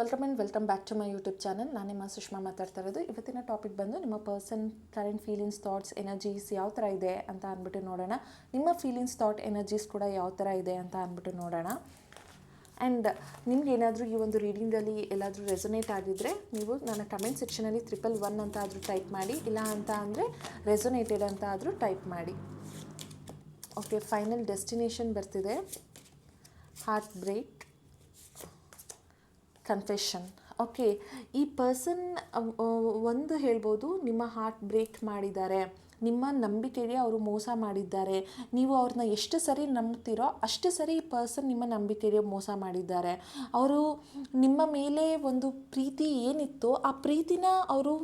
Welcome and welcome back to my YouTube channel ನಾನು ನಿಮ್ಮ ಸುಷ್ಮಾ ಮಾತಾಡ್ತಾ ಇರೋದು. ಇವತ್ತಿನ ಟಾಪಿಕ್ ಬಂದು ನಿಮ್ಮ person current feelings thoughts energies ಯಾವ ಥರ ಇದೆ ಅಂತ ಅಂದ್ಬಿಟ್ಟು ನೋಡೋಣ. ನಿಮ್ಮ ಫೀಲಿಂಗ್ಸ್ ಥಾಟ್ ಎನರ್ಜೀಸ್ ಕೂಡ ಯಾವ ಥರ ಇದೆ ಅಂತ ಅಂದ್ಬಿಟ್ಟು ನೋಡೋಣ. ಆ್ಯಂಡ್ ನಿಮ್ಗೆ ಏನಾದರೂ ಈ ಒಂದು ರೀಡಿಂಗಲ್ಲಿ ಎಲ್ಲಾದರೂ ರೆಸೊನೇಟ್ ಆಗಿದ್ದರೆ ನೀವು ನನ್ನ ಕಮೆಂಟ್ ಸೆಕ್ಷನಲ್ಲಿ ತ್ರಿಪಲ್ ಒನ್ ಅಂತ ಆದರೂ ಟೈಪ್ ಮಾಡಿ, ಇಲ್ಲ ಅಂತ ಅಂದರೆ ರೆಸೊನೇಟೆಡ್ ಅಂತ ಆದರೂ ಟೈಪ್ ಮಾಡಿ. ಓಕೆ ಫೈನಲ್ ಡೆಸ್ಟಿನೇಷನ್ ಬರ್ತಿದೆ. ಹಾರ್ಟ್ ಬ್ರೇಕ್ ಕನ್ಫೆಷನ್ ಓಕೆ ಈ ಪರ್ಸನ್ ಒಂದು ಹೇಳ್ಬೋದು, ನಿಮ್ಮ ಹಾರ್ಟ್ ಬ್ರೇಕ್ ಮಾಡಿದ್ದಾರೆ. ನಿಮ್ಮ ನಂಬಿಕೆಗೆ ಅವರು ಮೋಸ ಮಾಡಿದ್ದಾರೆ. ನೀವು ಅವ್ರನ್ನ ಎಷ್ಟು ಸರಿ ನಂಬ್ತೀರೋ ಅಷ್ಟು ಸರಿ ಈ ಪರ್ಸನ್ ನಿಮ್ಮ ನಂಬಿಕೆಗೆ ಮೋಸ ಮಾಡಿದ್ದಾರೆ. ಅವರು ನಿಮ್ಮ ಮೇಲೆ ಒಂದು ಪ್ರೀತಿ ಏನಿತ್ತು ಆ ಪ್ರೀತಿನ ಅವರು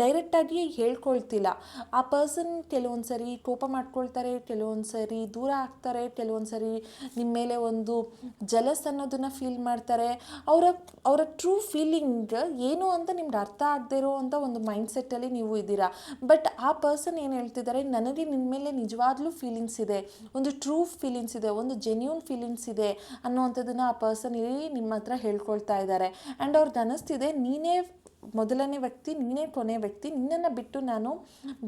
ಡೈರೆಕ್ಟಾಗಿ ಹೇಳ್ಕೊಳ್ತಿಲ್ಲ. ಆ ಪರ್ಸನ್ ಕೆಲವೊಂದು ಸರಿ ಕೋಪ ಮಾಡ್ಕೊಳ್ತಾರೆ ಕೆಲವೊಂದು ಸರಿ ದೂರ ಆಗ್ತಾರೆ ಕೆಲವೊಂದು ಸರಿ ನಿಮ್ಮ ಮೇಲೆ ಒಂದು ಜಲಸ್ ಅನ್ನೋದನ್ನು ಫೀಲ್ ಮಾಡ್ತಾರೆ. ಅವರ ಅವರ ಟ್ರೂ ಫೀಲಿಂಗ್ ಏನು ಅಂತ ನಿಮ್ಗೆ ಅರ್ಥ ಆಗದೇ ಇರೋ ಅಂತ ಒಂದು ಮೈಂಡ್ಸೆಟ್ಟಲ್ಲಿ ನೀವು ಇದ್ದೀರಾ. ಬಟ್ ಆ ಪರ್ಸನ್ ಏನು ಹೇಳ್ತಿದ್ದಾರೆ, ನನಗೆ ನಿಮ್ಮ ಮೇಲೆ ನಿಜವಾಗ್ಲೂ ಫೀಲಿಂಗ್ಸ್ ಇದೆ. ಒಂದು ಟ್ರೂ ಫೀಲಿಂಗ್ಸ್ ಇದೆ, ಒಂದು ಜೆನ್ಯೂನ್ ಫೀಲಿಂಗ್ಸ್ ಇದೆ ಅನ್ನೋವಂಥದ್ದನ್ನು ಆ ಪರ್ಸನ್ ಇಲ್ಲಿ ನಿಮ್ಮ ಹತ್ರ ಹೇಳ್ಕೊಳ್ತಾ ಇದ್ದಾರೆ. ಆ್ಯಂಡ್ ಅವ್ರಿಗೆ ಅನ್ನಿಸ್ತಿದೆ ನೀನೇ ಮೊದಲನೇ ವ್ಯಕ್ತಿ ನೀನೇ ಕೊನೆ ವ್ಯಕ್ತಿ, ನಿನ್ನನ್ನು ಬಿಟ್ಟು ನಾನು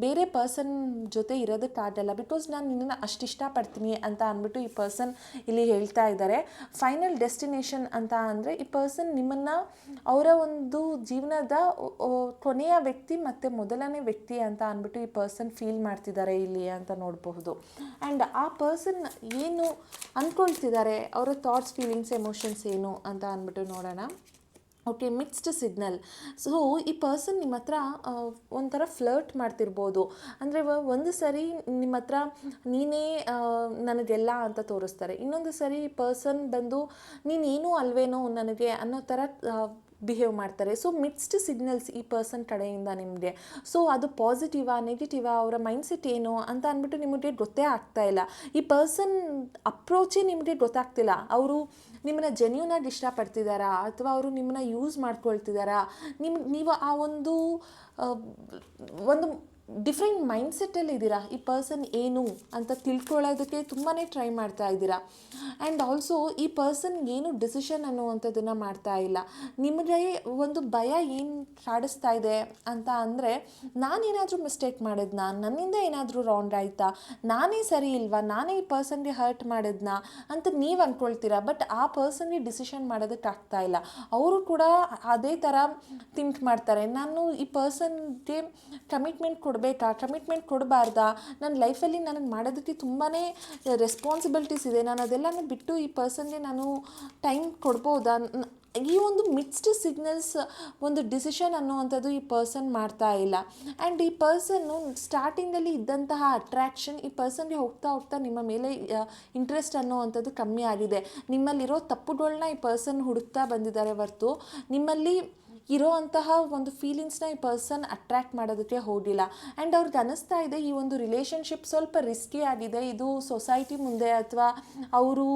ಬೇರೆ ಪರ್ಸನ್ ಜೊತೆ ಇರೋದಕ್ಕಾಗಲ್ಲ ಬಿಕಾಸ್ ನಾನು ನಿನ್ನನ್ನು ಅಷ್ಟು ಇಷ್ಟಪಡ್ತೀನಿ ಅಂತ ಅಂದ್ಬಿಟ್ಟು ಈ ಪರ್ಸನ್ ಇಲ್ಲಿ ಹೇಳ್ತಾ ಇದ್ದಾರೆ. ಫೈನಲ್ ಡೆಸ್ಟಿನೇಷನ್ ಅಂತ ಅಂದರೆ ಈ ಪರ್ಸನ್ ನಿಮ್ಮನ್ನು ಅವರ ಒಂದು ಜೀವನದ ಕೊನೆಯ ವ್ಯಕ್ತಿ ಮತ್ತು ಮೊದಲನೇ ವ್ಯಕ್ತಿ ಅಂತ ಅಂದ್ಬಿಟ್ಟು ಈ ಪರ್ಸನ್ ಫೀಲ್ ಮಾಡ್ತಿದ್ದಾರೆ ಇಲ್ಲಿ ಅಂತ ನೋಡಬಹುದು. ಆ್ಯಂಡ್ ಆ ಪರ್ಸನ್ ಏನು ಅಂದ್ಕೊಳ್ತಿದ್ದಾರೆ ಅವರ ಥಾಟ್ಸ್ ಫೀಲಿಂಗ್ಸ್ ಎಮೋಷನ್ಸ್ ಏನು ಅಂತ ಅಂದ್ಬಿಟ್ಟು ನೋಡೋಣ. ಓಕೆ ಮಿಕ್ಸ್ಡ್ ಸಿಗ್ನಲ್ ಸೊ ಈ ಪರ್ಸನ್ ನಿಮ್ಮ ಹತ್ರ ಒಂಥರ ಫ್ಲರ್ಟ್ ಮಾಡ್ತಿರ್ಬೋದು. ಅಂದರೆ ಒಂದು ಸರಿ ನಿಮ್ಮ ಹತ್ರ ನೀನೇ ನನಗೆಲ್ಲ ಅಂತ ತೋರಿಸ್ತಾರೆ. ಇನ್ನೊಂದು ಸರಿ ಈ ಪರ್ಸನ್ ಬಂದು, ನೀನೇನೂ ಅಲ್ವೇನೋ ನನಗೆ ಅನ್ನೋ ಥರ ಬಿಹೇವ್ ಮಾಡ್ತಾರೆ. ಸೊ ಮಿಕ್ಸ್ಡ್ ಸಿಗ್ನಲ್ಸ್ ಈ ಪರ್ಸನ್ ಕಡೆಯಿಂದ ನಿಮಗೆ. ಸೊ ಅದು ಪಾಸಿಟಿವಾ ನೆಗೆಟಿವಾ ಅವರ ಮೈಂಡ್ಸೆಟ್ ಏನು ಅಂತ ಅಂದ್ಬಿಟ್ಟು ನಿಮಗೆ ಗೊತ್ತೇ ಆಗ್ತಾ ಇಲ್ಲ. ಈ ಪರ್ಸನ್ ಅಪ್ರೋಚೇ ನಿಮಗೆ ಗೊತ್ತಾಗ್ತಿಲ್ಲ. ಅವರು ನಿಮ್ಮನ್ನ ಜೆನ್ಯೂನಾಗಿ ಇಷ್ಟಪಡ್ತಿದ್ದಾರಾ ಅಥವಾ ಅವರು ನಿಮ್ಮನ್ನ ಯೂಸ್ ಮಾಡ್ಕೊಳ್ತಿದ್ದಾರಾ ನಿಮ್ಮ ನೀವು ಆ ಒಂದು ಒಂದು ಡಿಫ್ರೆಂಟ್ ಮೈಂಡ್ಸೆಟ್ಟಲ್ಲಿ ಇದ್ದೀರಾ? ಈ ಪರ್ಸನ್ ಏನು ಅಂತ ತಿಳ್ಕೊಳ್ಳೋದಕ್ಕೆ ತುಂಬಾ ಟ್ರೈ ಮಾಡ್ತಾ ಇದ್ದೀರಾ? ಆ್ಯಂಡ್ ಆಲ್ಸೋ ಈ ಪರ್ಸನ್ ಏನು ಡಿಸಿಷನ್ ಅನ್ನುವಂಥದ್ದನ್ನು ಮಾಡ್ತಾ ಇಲ್ಲ. ನಿಮಗೆ ಒಂದು ಭಯ ಏನು ಕಾಡಿಸ್ತಾ ಇದೆ ಅಂತ ಅಂದರೆ ನಾನೇನಾದರೂ ಮಿಸ್ಟೇಕ್ ಮಾಡಿದ್ನಾ? ನನ್ನಿಂದ ಏನಾದರೂ ರಾಂಗ್ ಆಯಿತಾ? ನಾನೇ ಸರಿ ಇಲ್ವಾ? ನಾನೇ ಈ ಪರ್ಸನ್ಗೆ ಹರ್ಟ್ ಮಾಡಿದ್ನಾ? ಅಂತ ನೀವು ಅಂದ್ಕೊಳ್ತೀರಾ ಬಟ್ ಆ ಪರ್ಸನ್ಗೆ ಡಿಸಿಷನ್ ಮಾಡೋದಕ್ಕೆ ಆಗ್ತಾ ಇಲ್ಲ. ಅವರು ಕೂಡ ಅದೇ ಥರ ಥಿಂಕ್ ಮಾಡ್ತಾರೆ. ನಾನು ಈ ಪರ್ಸನ್ಗೆ ಕಮಿಟ್ಮೆಂಟ್ ಕೊಡಬೇಕಾ? ಕಮಿಟ್ಮೆಂಟ್ ಕೊಡಬಾರ್ದಾ? ನನ್ನ ಲೈಫಲ್ಲಿ ನನಗೆ ಮಾಡೋದಕ್ಕೆ ತುಂಬಾ ರೆಸ್ಪಾನ್ಸಿಬಿಲಿಟೀಸ್ ಇದೆ. ನಾನು ಅದೆಲ್ಲನೂ ಬಿಟ್ಟು ಈ ಪರ್ಸನ್ಗೆ ನಾನು ಟೈಮ್ ಕೊಡ್ಬೋದಾ? ಈ ಒಂದು ಮಿಕ್ಸ್ಡ್ ಸಿಗ್ನಲ್ಸ್ ಒಂದು ಡಿಸಿಷನ್ ಅನ್ನುವಂಥದ್ದು ಈ ಪರ್ಸನ್ ಮಾಡ್ತಾ ಇಲ್ಲ. ಆ್ಯಂಡ್ ಈ ಪರ್ಸನ್ನು ಸ್ಟಾರ್ಟಿಂಗಲ್ಲಿ ಇದ್ದಂತಹ ಅಟ್ರ್ಯಾಕ್ಷನ್ ಈ ಪರ್ಸನ್ಗೆ ಹೋಗ್ತಾ ಹೋಗ್ತಾ ನಿಮ್ಮ ಮೇಲೆ ಇಂಟ್ರೆಸ್ಟ್ ಅನ್ನೋವಂಥದ್ದು ಕಮ್ಮಿ ಆಗಿದೆ. ನಿಮ್ಮಲ್ಲಿರೋ ತಪ್ಪುಗಳನ್ನ ಈ ಪರ್ಸನ್ ಹುಡುಕ್ತಾ ಬಂದಿದ್ದಾರೆ ಹೊರ್ತು. ನಿಮ್ಮಲ್ಲಿ ಇರೋ ಅಂತಹ ಒಂದು ಫೀಲಿಂಗ್ಸ್ನ ಈ ಪರ್ಸನ್ ಅಟ್ರ್ಯಾಕ್ಟ್ ಮಾಡೋದಕ್ಕೆ ಹೋಗಿಲ್ಲ ಆ್ಯಂಡ್ ಅವ್ರಿಗೆ ಅನ್ನಿಸ್ತಾ ಇದೆ, ಈ ಒಂದು ರಿಲೇಷನ್ಶಿಪ್ ಸ್ವಲ್ಪ ರಿಸ್ಕಿ ಆಗಿದೆ. ಇದು ಸೊಸೈಟಿ ಮುಂದೆ ಅಥವಾ ಅವರು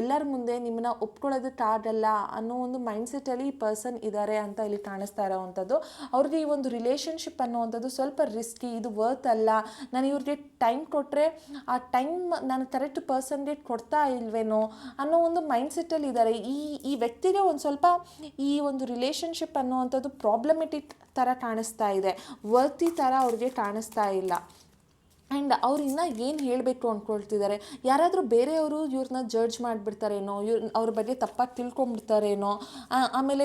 ಎಲ್ಲರ ಮುಂದೆ ನಿಮ್ಮನ್ನ ಒಪ್ಕೊಳ್ಳೋದಕ್ಕಾಗಲ್ಲ ಅನ್ನೋ ಒಂದು ಮೈಂಡ್ಸೆಟ್ಟಲ್ಲಿ ಈ ಪರ್ಸನ್ ಇದ್ದಾರೆ ಅಂತ ಇಲ್ಲಿ ಕಾಣಿಸ್ತಾ ಇರೋವಂಥದ್ದು. ಅವ್ರಿಗೆ ಈ ಒಂದು ರಿಲೇಷನ್ಶಿಪ್ ಅನ್ನೋವಂಥದ್ದು ಸ್ವಲ್ಪ ರಿಸ್ಕಿ ಇದು ವರ್ತ್ ಅಲ್ಲ. ನಾನು ಇವ್ರಿಗೆ ಟೈಮ್ ಕೊಟ್ಟರೆ ಆ ಟೈಮ್ ನಾನು ಕರೆಕ್ಟ್ ಪರ್ಸನ್ಗೆ ಕೊಡ್ತಾ ಇಲ್ವೇನೋ ಅನ್ನೋ ಒಂದು ಮೈಂಡ್ಸೆಟ್ಟಲ್ಲಿ ಇದ್ದಾರೆ ಈ ಈ ವ್ಯಕ್ತಿಗೆ ಒಂದು ಸ್ವಲ್ಪ ಈ ಒಂದು ರಿಲೇಷನ್ಶಿಪ್ ಅನ್ನುವಂಥದ್ದು ಪ್ರಾಬ್ಲಮೆಟಿಕ್ ಥರ ಕಾಣಿಸ್ತಾ ಇದೆ. ವರ್ತಿ ಥರ ಅವ್ರಿಗೆ ಕಾಣಿಸ್ತಾ ಇಲ್ಲ. ಆ್ಯಂಡ್ ಅವ್ರು ಇನ್ನೂ ಏನು ಹೇಳಬೇಕು ಅಂದ್ಕೊಳ್ತಿದ್ದಾರೆ ಯಾರಾದರೂ ಬೇರೆಯವರು ಇವ್ರನ್ನ ಜಡ್ಜ್ ಮಾಡಿಬಿಡ್ತಾರೇನೋ, ಇವ್ರ, ಅವ್ರ ಬಗ್ಗೆ ತಪ್ಪಾಗಿ ತಿಳ್ಕೊಂಬಿಡ್ತಾರೇನೋ ಆಮೇಲೆ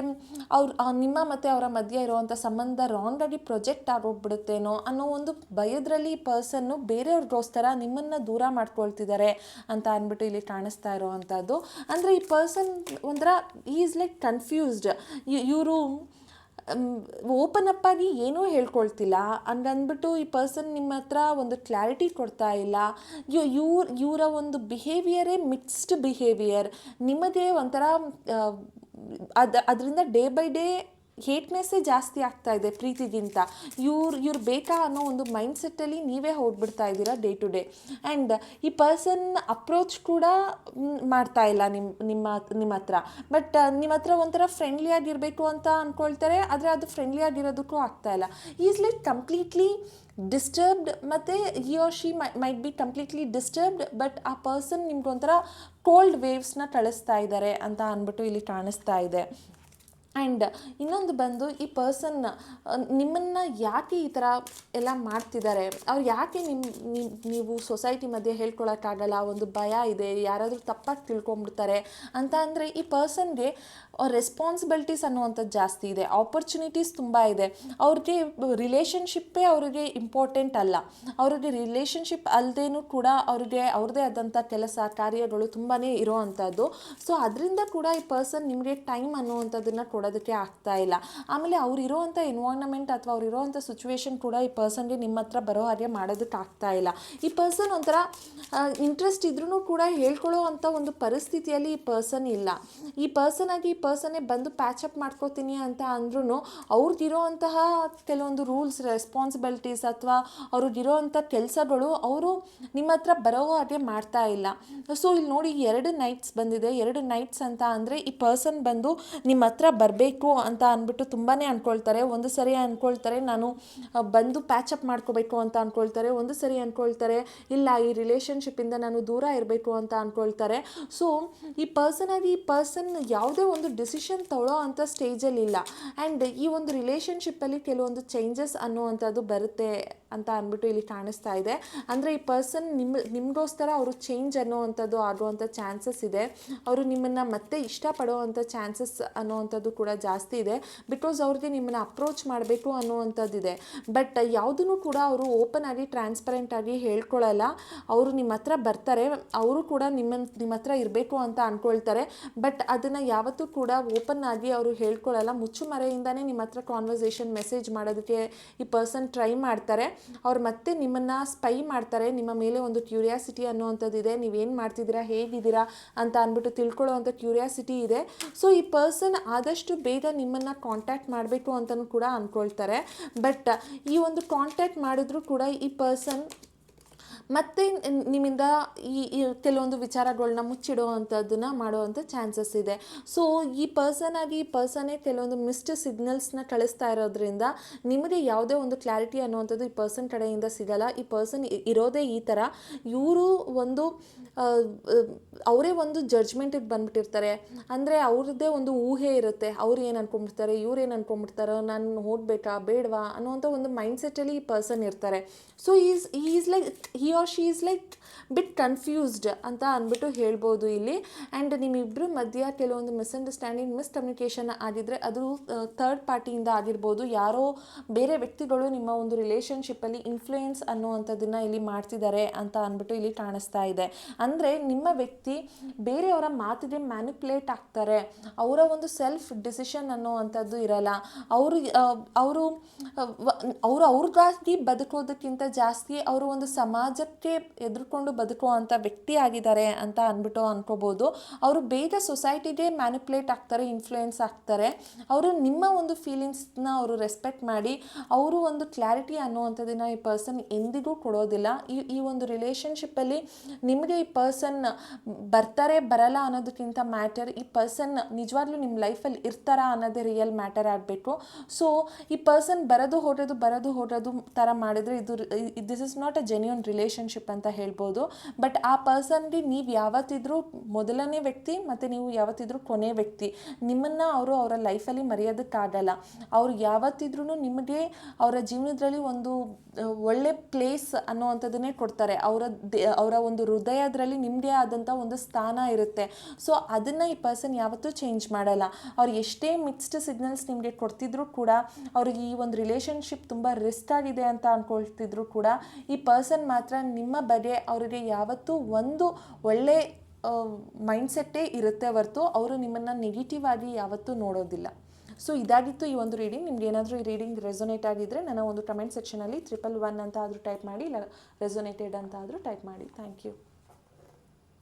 ಅವ್ರು ನಿಮ್ಮ ಮತ್ತು ಅವರ ಮಧ್ಯೆ ಇರುವಂಥ ಸಂಬಂಧ ರಾಂಗಾಗಿ ಪ್ರೊಜೆಕ್ಟ್ ಆಗೋಗ್ಬಿಡುತ್ತೇನೋ ಅನ್ನೋ ಒಂದು ಭಯದ್ರಲ್ಲಿ ಪರ್ಸನ್ನು ಬೇರೆಯವ್ರಿಗೋಸ್ಕರ ನಿಮ್ಮನ್ನು ದೂರ ಮಾಡ್ಕೊಳ್ತಿದ್ದಾರೆ ಅಂತ ಅಂದ್ಬಿಟ್ಟು ಇಲ್ಲಿ ಕಾಣಿಸ್ತಾ ಇರೋವಂಥದ್ದು. ಅಂದರೆ ಈ ಪರ್ಸನ್ ಒಂಥರ ಈಸ್ ಲೈಕ್ ಕನ್ಫ್ಯೂಸ್ಡ್ ಇವರು ಓಪನ್ ಅಪ್ ಆಗಿ ಏನೂ ಹೇಳ್ಕೊಳ್ತಿಲ್ಲ. ಅಂದ್ಬಿಟ್ಟು ಈ ಪರ್ಸನ್ ನಿಮ್ಮ ಹತ್ರ ಒಂದು ಕ್ಲಾರಿಟಿ ಕೊಡ್ತಾ ಇಲ್ಲ. ಇವ್ರ, ಇವರ ಒಂದು ಬಿಹೇವಿಯರೇ ಮಿಕ್ಸ್ಡ್ ಬಿಹೇವಿಯರ್ ನಿಮ್ಮದೇ ಒಂಥರ ಅದು, ಅದರಿಂದ ಡೇ ಬೈ ಡೇ ಹೇಟ್ನೆಸ್ಸೇ ಜಾಸ್ತಿ ಆಗ್ತಾ ಇದೆ ಪ್ರೀತಿಗಿಂತ. ಇವ್ರು ಇವ್ರು ಬೇಕಾ ಅನ್ನೋ ಒಂದು ಮೈಂಡ್ಸೆಟ್ಟಲ್ಲಿ ನೀವೇ ಹೋಗ್ಬಿಡ್ತಾ ಇದ್ದೀರಾ ಡೇ ಟು ಡೇ ಆ್ಯಂಡ್ ಈ ಪರ್ಸನ್ ಅಪ್ರೋಚ್ ಕೂಡ ಮಾಡ್ತಾ ಇಲ್ಲ ನಿಮ್ಮ ನಿಮ್ಮ ನಿಮ್ಮ ಹತ್ರ. ಬಟ್ ನಿಮ್ಮ ಹತ್ರ ಒಂಥರ ಫ್ರೆಂಡ್ಲಿಯಾಗಿರಬೇಕು ಅಂತ ಅಂದ್ಕೊಳ್ತಾರೆ ಆದರೆ ಅದು ಫ್ರೆಂಡ್ಲಿ ಆಗಿರೋದಕ್ಕೂ ಆಗ್ತಾ ಇಲ್ಲ. ಈಸ್ ಲೈಕ್ ಕಂಪ್ಲೀಟ್ಲಿ ಡಿಸ್ಟರ್ಬ್ಡ್ ಮತ್ತು ಈ or she my might be completely disturbed but ಆ ಪರ್ಸನ್ ನಿಮ್ಗೊಂಥರ ಕೋಲ್ಡ್ ವೇವ್ಸ್ನ ಕಳಿಸ್ತಾ ಇದ್ದಾರೆ ಅಂತ ಅಂದ್ಬಿಟ್ಟು ಇಲ್ಲಿ ಕಾಣಿಸ್ತಾ ಇದೆ. ಆ್ಯಂಡ್ ಇನ್ನೊಂದು ಬಂದು ಈ ಪರ್ಸನ್ ನಿಮ್ಮನ್ನು ಯಾಕೆ ಈ ಥರ ಎಲ್ಲ ಮಾಡ್ತಿದ್ದಾರೆ? ಅವ್ರು ಯಾಕೆ ನಿಮ್ಮ ನೀವು ಸೊಸೈಟಿ ಮಧ್ಯೆ ಹೇಳ್ಕೊಳಕ್ಕಾಗಲ್ಲ? ಒಂದು ಭಯ ಇದೆ, ಯಾರಾದರೂ ತಪ್ಪಾಗಿ ತಿಳ್ಕೊಂಬಿಡ್ತಾರೆ ಅಂತ ಅಂದರೆ ಈ ಪರ್ಸನ್ಗೆ ರೆಸ್ಪಾನ್ಸಿಬಿಲಿಟೀಸ್ ಅನ್ನುವಂಥದ್ದು ಜಾಸ್ತಿ ಇದೆ. ಆಪರ್ಚುನಿಟೀಸ್ ತುಂಬ ಇದೆ. ಅವ್ರಿಗೆ ರಿಲೇಷನ್ಶಿಪ್ಪೇ ಅವರಿಗೆ ಇಂಪಾರ್ಟೆಂಟ್ ಅಲ್ಲ. ಅವ್ರಿಗೆ ರಿಲೇಷನ್ಶಿಪ್ ಅಲ್ಲದೇನೂ ಕೂಡ ಅವ್ರಿಗೆ ಅವ್ರದ್ದೇ ಆದಂಥ ಕೆಲಸ, ಕಾರ್ಯಗಳು ತುಂಬಾ ಇರೋವಂಥದ್ದು. ಸೊ ಅದರಿಂದ ಕೂಡ ಈ ಪರ್ಸನ್ ನಿಮಗೆ ಟೈಮ್ ಅನ್ನುವಂಥದ್ದನ್ನು ಕೊಡೋದಕ್ಕೆ ಆಗ್ತಾ ಇಲ್ಲ. ಆಮೇಲೆ ಅವ್ರು ಇರೋವಂಥ ಎನ್ವೈರ್ನಮೆಂಟ್ ಅಥವಾ ಅವ್ರು ಇರೋವಂಥ ಸಿಚುವೇಶನ್ ಕೂಡ ಈ ಪರ್ಸನ್ಗೆ ನಿಮ್ಮ ಹತ್ರ ಬರೋ ಹಾಗೆ ಮಾಡೋದಕ್ಕೆ ಆಗ್ತಾ ಇಲ್ಲ. ಈ ಪರ್ಸನ್ ಒಂಥರ ಇಂಟ್ರೆಸ್ಟ್ ಇದ್ರೂ ಕೂಡ ಹೇಳ್ಕೊಳ್ಳೋ ಅಂಥ ಒಂದು ಪರಿಸ್ಥಿತಿಯಲ್ಲಿ ಈ ಪರ್ಸನ್ ಇಲ್ಲ. ಈ ಪರ್ಸನ್ ಆಗಿ ಈ ಪರ್ಸನ್ನೇ ಬಂದು ಪ್ಯಾಚಪ್ ಮಾಡ್ಕೋತೀನಿ ಅಂತ ಅಂದ್ರೂ ಅವ್ರಿಗಿರೋವಂತಹ ಕೆಲವೊಂದು ರೂಲ್ಸ್ ರೆಸ್ಪಾನ್ಸಿಬಿಲಿಟೀಸ್ ಅಥವಾ ಅವ್ರಿಗಿರೋವಂಥ ಕೆಲಸಗಳು ಅವರು ನಿಮ್ಮ ಹತ್ರ ಬರೋ ಹಾಗೆ ಮಾಡ್ತಾ ಇಲ್ಲ. ಸೊ ಇಲ್ಲಿ ನೋಡಿ ಎರಡು ನೈಟ್ಸ್ ಬಂದಿದೆ. ಎರಡು ನೈಟ್ಸ್ ಅಂತ ಅಂದರೆ ಈ ಪರ್ಸನ್ ಬಂದು ನಿಮ್ಮ ಹತ್ರ ಬರಬೇಕು ಅಂತ ಅಂದ್ಬಿಟ್ಟು ತುಂಬಾ ಅಂದ್ಕೊಳ್ತಾರೆ ಒಂದು ಸರಿ ಅಂದ್ಕೊಳ್ತಾರೆ ನಾನು ಬಂದು ಪ್ಯಾಚಪ್ ಮಾಡ್ಕೋಬೇಕು ಅಂತ ಅಂದ್ಕೊಳ್ತಾರೆ ಒಂದು ಸರಿ ಅಂದ್ಕೊಳ್ತಾರೆ ಇಲ್ಲ, ಈ ರಿಲೇಷನ್ಶಿಪ್ಪಿಂದ ನಾನು ದೂರ ಇರಬೇಕು ಅಂತ ಅಂದ್ಕೊಳ್ತಾರೆ ಸೊ ಈ ಪರ್ಸನ್ ಆಗಿ ಈ ಪರ್ಸನ್ ಯಾವುದೇ ಒಂದು ಡಿಸಿಷನ್ ತಗೊಳ್ಳೋ ಅಂಥ ಸ್ಟೇಜಲ್ಲಿ ಇಲ್ಲ. ಆ್ಯಂಡ್ ಈ ಒಂದು ರಿಲೇಷನ್ಶಿಪ್ಪಲ್ಲಿ ಕೆಲವೊಂದು ಚೇಂಜಸ್ ಅನ್ನುವಂಥದ್ದು ಬರುತ್ತೆ. ಅಂತ ಅಂದ್ಬಿಟ್ಟು ಇಲ್ಲಿ ಕಾಣಿಸ್ತಾ ಇದೆ. ಅಂದರೆ ಈ ಪರ್ಸನ್ ನಿಮ್ಮ ನಿಮಗೋಸ್ಕರ ಅವರು ಚೇಂಜ್ ಅನ್ನೋವಂಥದ್ದು ಆಗುವಂಥ ಚಾನ್ಸಸ್ ಇದೆ. ಅವರು ನಿಮ್ಮನ್ನು ಮತ್ತೆ ಇಷ್ಟಪಡುವಂಥ ಚಾನ್ಸಸ್ ಅನ್ನೋವಂಥದ್ದು ಕೂಡ ಜಾಸ್ತಿ ಇದೆ. ಬಿಕಾಸ್ ಅವ್ರಿಗೆ ನಿಮ್ಮನ್ನು ಅಪ್ರೋಚ್ ಮಾಡಬೇಕು ಅನ್ನುವಂಥದ್ದಿದೆ. ಬಟ್ ಯಾವುದನ್ನು ಕೂಡ ಅವರು ಓಪನ್ ಆಗಿ ಟ್ರಾನ್ಸ್ಪರೆಂಟ್ ಆಗಿ ಹೇಳ್ಕೊಳ್ಳಲ್ಲ ಅವರು ನಿಮ್ಮ ಹತ್ರ ಬರ್ತಾರೆ. ಅವರು ಕೂಡ ನಿಮ್ಮ ನಿಮ್ಮ ಹತ್ರ ಇರಬೇಕು ಅಂತ ಅಂದ್ಕೊಳ್ತಾರೆ ಬಟ್ ಅದನ್ನು ಯಾವತ್ತೂ ಕೂಡ ಓಪನ್ ಆಗಿ ಅವರು ಹೇಳ್ಕೊಳ್ಳಲ್ಲ ಮುಚ್ಚುಮರೆಯಿಂದನೇ ನಿಮ್ಮ ಹತ್ರ ಕಾನ್ವರ್ಸೇಷನ್ ಮೆಸೇಜ್ ಮಾಡೋದಕ್ಕೆ ಈ ಪರ್ಸನ್ ಟ್ರೈ ಮಾಡ್ತಾರೆ. ಅವ್ರು ಮತ್ತೆ ನಿಮ್ಮನ್ನು ಸ್ಪೈ ಮಾಡ್ತಾರೆ, ನಿಮ್ಮ ಮೇಲೆ ಒಂದು ಕ್ಯೂರಿಯಾಸಿಟಿ ಅನ್ನುವಂಥದ್ದು ಇದೆ ನೀವೇನು ಮಾಡ್ತಿದ್ದೀರಾ, ಹೇಗಿದ್ದೀರಾ ಅಂತ ಅಂದ್ಬಿಟ್ಟು ತಿಳ್ಕೊಳ್ಳೋವಂಥ ಕ್ಯೂರಿಯಾಸಿಟಿ ಇದೆ. ಸೊ ಈ ಪರ್ಸನ್ ಆದಷ್ಟು ಬೇಗ ನಿಮ್ಮನ್ನು ಕಾಂಟ್ಯಾಕ್ಟ್ ಮಾಡಬೇಕು ಅಂತಲೂ ಕೂಡ ಅಂದ್ಕೊಳ್ತಾರೆ ಬಟ್ ಈ ಒಂದು ಕಾಂಟ್ಯಾಕ್ಟ್ ಮಾಡಿದ್ರು ಕೂಡ ಈ ಪರ್ಸನ್ ಮತ್ತೆ ನಿಮ್ಮಿಂದ ಈ ಕೆಲವೊಂದು ವಿಚಾರಗಳನ್ನ ಮುಚ್ಚಿಡುವಂಥದ್ದನ್ನ ಮಾಡುವಂಥ ಚಾನ್ಸಸ್ ಇದೆ. ಸೊ ಈ ಪರ್ಸನ್ ಆಗಿ ಈ ಪರ್ಸನ್ನೇ ಕೆಲವೊಂದು ಮಿಸ್ಡ್ ಸಿಗ್ನಲ್ಸ್ನ ಕಳಿಸ್ತಾ ಇರೋದ್ರಿಂದ ನಿಮಗೆ ಯಾವುದೇ ಒಂದು ಕ್ಲಾರಿಟಿ ಅನ್ನುವಂಥದ್ದು ಈ ಪರ್ಸನ್ ಕಡೆಯಿಂದ ಸಿಗಲ್ಲ. ಈ ಪರ್ಸನ್ ಇರೋದೇ ಈ ಥರ ಇವರು ಒಂದು ಅವರೇ ಒಂದು ಜಡ್ಜ್ಮೆಂಟಿಗೆ ಬಂದ್ಬಿಟ್ಟಿರ್ತಾರೆ. ಅಂದರೆ ಅವ್ರದ್ದೇ ಒಂದು ಊಹೆ ಇರುತ್ತೆ. ಅವ್ರು ಏನು ಅನ್ಕೊಂಡ್ಬಿಡ್ತಾರೆ? ಇವ್ರು ಏನು ಅನ್ಕೊಂಡ್ಬಿಡ್ತಾರೋ? ನಾನು ಹೋಗ್ಬೇಕಾ? ಬೇಡವಾ? ಅನ್ನುವಂಥ ಒಂದು ಮೈಂಡ್ಸೆಟ್ಟಲ್ಲಿ ಈ ಪರ್ಸನ್ ಇರ್ತಾರೆ. So is is like he or she is like bit confused ಅಂತ ಅಂದ್ಬಿಟ್ಟು ಹೇಳ್ಬೋದು ಇಲ್ಲಿ. ಆ್ಯಂಡ್ ನಿಮ್ಮಿಬ್ಬರು ಮಧ್ಯ ಕೆಲವೊಂದು ಮಿಸ್ಅಂಡರ್ಸ್ಟ್ಯಾಂಡಿಂಗ್ ಮಿಸ್ಕಮ್ಯುನಿಕೇಷನ್ ಆಗಿದ್ದರೆ ಅದು ಥರ್ಡ್ ಪಾರ್ಟಿಯಿಂದ ಆಗಿರ್ಬೋದು. ಯಾರೋ ಬೇರೆ ವ್ಯಕ್ತಿಗಳು ನಿಮ್ಮ ಒಂದು ರಿಲೇಷನ್ಶಿಪ್ಪಲ್ಲಿ ಇನ್ಫ್ಲೂಯೆನ್ಸ್ ಅನ್ನುವಂಥದ್ದನ್ನು ಇಲ್ಲಿ ಮಾಡ್ತಿದ್ದಾರೆ ಅಂತ ಅಂದ್ಬಿಟ್ಟು ಇಲ್ಲಿ ಕಾಣಿಸ್ತಾ ಇದೆ. ಅಂದರೆ ನಿಮ್ಮ ವ್ಯಕ್ತಿ ಬೇರೆಯವರ ಮಾತಿಗೆ ಮ್ಯಾನಿಪ್ಯುಲೇಟ್ ಆಗ್ತಾರೆ. ಅವರ ಒಂದು ಸೆಲ್ಫ್ ಡಿಸಿಷನ್ ಅನ್ನುವಂಥದ್ದು ಇರಲ್ಲ. ಅವರು ಅವರು ಅವರು ಅವ್ರಿಗಾಗಿ ಬದುಕೋದಕ್ಕಿಂತ ಜಾಸ್ತಿ ಅವರು ಒಂದು ಸಮಾಜಕ್ಕೆ ಎದುರ್ಕೊಂಡು ಬದುಕುವಂಥ ವ್ಯಕ್ತಿ ಆಗಿದ್ದಾರೆ ಅಂತ ಅಂದ್ಬಿಟ್ಟು ಅಂದ್ಕೋಬೋದು ಅವರು ಬೇಗ ಸೊಸೈಟಿಗೆ ಮ್ಯಾನಿಪ್ಯುಲೇಟ್ ಆಗ್ತಾರೆ, ಇನ್ಫ್ಲೂಯೆನ್ಸ್ ಆಗ್ತಾರೆ. ಅವರು ನಿಮ್ಮ ಒಂದು ಫೀಲಿಂಗ್ಸ್ನ ಅವರು ರೆಸ್ಪೆಕ್ಟ್ ಮಾಡಿ, ಅವರು ಒಂದು ಕ್ಲಾರಿಟಿ ಅನ್ನುವಂಥದ್ದನ್ನು ಈ ಪರ್ಸನ್ ಎಂದಿಗೂ ಕೊಡೋದಿಲ್ಲ. ಈ ಈ ಒಂದು ರಿಲೇಷನ್ಶಿಪ್ಪಲ್ಲಿ ನಿಮಗೆ ಈ ಪರ್ಸನ್ ಬರ್ತಾರೆ, ಬರಲ್ಲ ಅನ್ನೋದಕ್ಕಿಂತ ಮ್ಯಾಟರ್ ಈ ಪರ್ಸನ್ ನಿಜವಾಗ್ಲೂ ನಿಮ್ಮ ಲೈಫಲ್ಲಿ ಇರ್ತಾರಾ ಅನ್ನೋದೇ ರಿಯಲ್ ಮ್ಯಾಟರ್ ಆಗಬೇಕು. ಸೊ, ಈ ಪರ್ಸನ್ ಬರೋದು ಹೋಗೋದು ಬರೋದು ಹೋಗೋದು ಥರ ಮಾಡಿದರೆ ಇದು this is not a genuine relationship ಅಂತ ಹೇಳ್ಬೋದು. ಬಟ್ ಆ ಪರ್ಸನ್ಗೆ ನೀವು ಯಾವತ್ತಿದ್ರೂ ಮೊದಲನೇ ವ್ಯಕ್ತಿ ಮತ್ತು ನೀವು ಯಾವತ್ತಿದ್ರೂ ಕೊನೆ ವ್ಯಕ್ತಿ. ನಿಮ್ಮನ್ನು ಅವರು ಅವರ ಲೈಫಲ್ಲಿ ಮರೆಯೋದಕ್ಕಾಗಲ್ಲ. ಅವ್ರು ಯಾವತ್ತಿದ್ರೂ ನಿಮಗೆ ಅವರ ಜೀವನದಲ್ಲಿ ಒಂದು ಒಳ್ಳೆ ಪ್ಲೇಸ್ ಅನ್ನುವಂಥದ್ದನ್ನೇ ಕೊಡ್ತಾರೆ. ಅವರ ಅವರ ಒಂದು ಹೃದಯದಲ್ಲಿ ನಿಮ್ಮದೇ ಆದಂಥ ಒಂದು ಸ್ಥಾನ ಇರುತ್ತೆ. ಸೊ ಅದನ್ನು ಈ ಪರ್ಸನ್ ಯಾವತ್ತೂ ಚೇಂಜ್ ಮಾಡಲ್ಲ. ಅವ್ರು ಎಷ್ಟೇ ಮಿಕ್ಸ್ಡ್ ಸಿಗ್ನಲ್ಸ್ ನಿಮಗೆ ಕೊಡ್ತಿದ್ರು ಕೂಡ, ಅವ್ರಿಗೆ ಈ ಒಂದು ರಿಲೇಷನ್ಶಿಪ್ ತುಂಬ ರಿಸ್ಕ್ ಆಗಿದೆ ಅಂತ ಅಂದ್ಕೊಳ್ತಿದ್ರು ಕೂಡ, ಈ ಪರ್ಸನ್ ಮಾತ್ರ ನಿಮ್ಮ ಬಗ್ಗೆ ಅವರಿಗೆ ಯಾವತ್ತೂ ಒಂದು ಒಳ್ಳೆ ಮೈಂಡ್ಸೆಟ್ಟೇ ಇರುತ್ತೆ ಹೊರತು ಅವರು ನಿಮ್ಮನ್ನು ನೆಗೆಟಿವ್ ಆಗಿ ಯಾವತ್ತೂ ನೋಡೋದಿಲ್ಲ. ಸೊ ಇದಾಗಿತ್ತು ಈ ಒಂದು ರೀಡಿಂಗ್ ನಿಮ್ಗೆ ಏನಾದರೂ ಈ ರೀಡಿಂಗ್ ರೆಸೊನೇಟ್ ಆಗಿದ್ದರೆ ನನ್ನ ಒಂದು ಕಮೆಂಟ್ ಸೆಕ್ಷನಲ್ಲಿ ತ್ರಿಪಲ್ ಒನ್ ಅಂತ ಆದರೂ ಟೈಪ್ ಮಾಡಿ, ಇಲ್ಲ ರೆಸೊನೇಟೆಡ್ ಅಂತ ಆದರೂ ಟೈಪ್ ಮಾಡಿ. Thank you